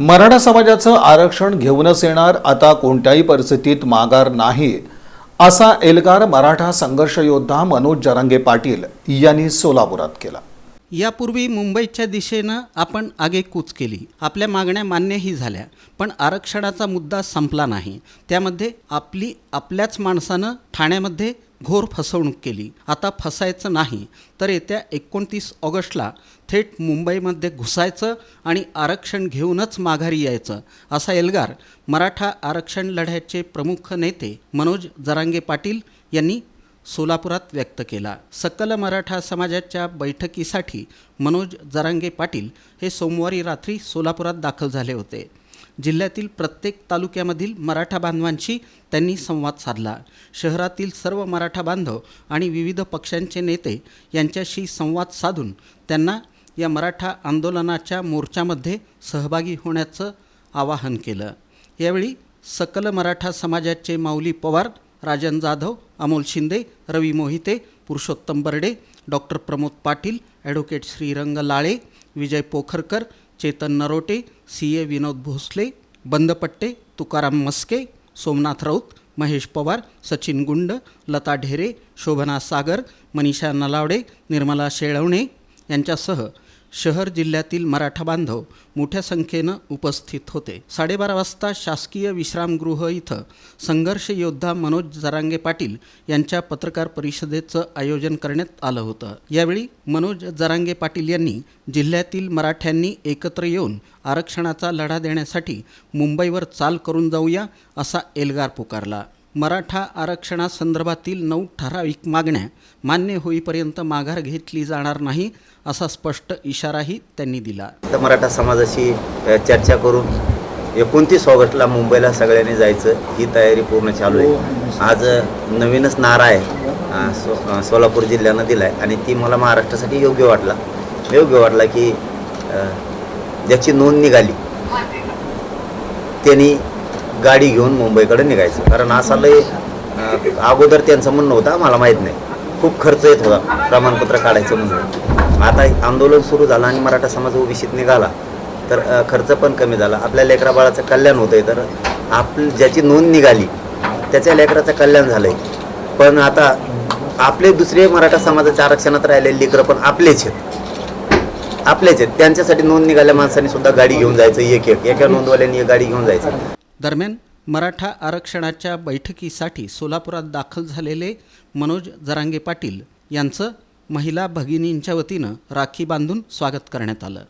मराठा समाजाचं आरक्षण घेऊनच येणार आता कोणत्याही परिस्थितीत माघार नाही असा एल्गार मराठा संघर्ष योद्धा मनोज जरांगे पाटील यांनी सोलापुरात केला. यापूर्वी मुंबईच्या दिशेनं आपण आगेकूच केली. आपल्या मागण्या मान्यही झाल्या पण आरक्षणाचा मुद्दा संपला नाही. त्यामध्ये आपली आपल्याच माणसानं ठाण्यामध्ये घोर फसवणूक केली. आता फसायचं नाही तर येत्या एकोणतीस ऑगस्टला थेट मुंबईमध्ये घुसायचं आणि आरक्षण घेऊनच माघारी यायचं असा एल्गार मराठा आरक्षण लढ्याचे प्रमुख नेते मनोज जरांगे पाटील यांनी सोलापुरात व्यक्त केला. सकल मराठा समाजाच्या बैठकीसाठी मनोज जरांगे पाटील हे सोमवारी रात्री सोलापुरात दाखल झाले होते. जिल्ह्यातील प्रत्येक तालुक्यामधील मराठा बांधवांशी त्यांनी संवाद साधला. शहरातील सर्व मराठा बांधव आणि विविध पक्षांचे नेते यांच्याशी संवाद साधून त्यांना या मराठा आंदोलनाच्या मोर्चामध्ये सहभागी होण्याचं आवाहन केलं. यावेळी सकल मराठा समाजाचे Mauli Pawar Rajan Jadhav Amol Shinde Ravi Mohite Purushottam Barde doctor Pramod Patil advocate Shrirang Lale Vijay Pokharkar Chetan Narote C A Vinod Bhosale Bandpatte Tukaram Maske Somnath Raut Mahesh Pawar Sachin Gund Lata Dhere Shobhana सागर मनीषा नलावडे निर्मला शेळवणे यांच्यासह शहर जिल्ह्यातील मराठा बांधव मोठ्या संख्येनं उपस्थित होते. साडेबारा वाजता शासकीय विश्रामगृह इथं संघर्ष योद्धा मनोज जरांगे पाटील यांच्या पत्रकार परिषदेचं आयोजन करण्यात आलं होतं. यावेळी मनोज जरांगे पाटील यांनी जिल्ह्यातील मराठ्यांनी एकत्र येऊन आरक्षणाचा लढा देण्यासाठी मुंबईवर चाल करून जाऊया असा एल्गार पुकारला. मराठा आरक्षणासंदर्भातील नऊ ठराविक मागण्या मान्य होईपर्यंत माघार घेतली जाणार नाही असा स्पष्ट इशाराही त्यांनी दिला. तर मराठा समाजाशी चर्चा करून एकोणतीस ऑगस्टला मुंबईला सगळ्यांनी जायचं ही तयारी पूर्ण चालू आहे. आज नवीनच नारा आहे सो सोलापूर जिल्ह्यानं दिला आहे आणि ती मला महाराष्ट्रासाठी योग्य वाटला. योग्य वाटला की ज्याची नोंद निघाली त्यांनी गाडी घेऊन मुंबईकडे निघायचं. कारण असा लय अगोदर त्यांचं म्हणणं होतं आम्हाला माहीत नाही. खूप खर्च येत होता प्रमाणपत्र काढायचं म्हणून. आता आंदोलन सुरू झालं आणि मराठा समाज ओबीसीत निघाला. तर खर्च पण कमी झाला. आपल्या लेकरा बाळाचं कल्याण होतं आहे तर आप ज्याची नोंद निघाली त्याच्या लेकराचं कल्याण झालं आहे पण आता आपले दुसरे मराठा समाजाच्या आरक्षणात राहिलेले लेकरं पण आपलेच आहेत. आपलेच आहेत. त्यांच्यासाठी नोंद निघाल्या माणसांनी सुद्धा गाडी घेऊन जायचं एक एक. एका नोंदवाल्यांनी एक गाडी घेऊन जायचं. दरम्यान मराठा आरक्षणाच्या बैठकीसाठी सोलापुरात दाखल झालेले मनोज जरांगे पाटील यांचं महिला भगिनींच्या वतीनं राखी बांधून स्वागत करण्यात आलं.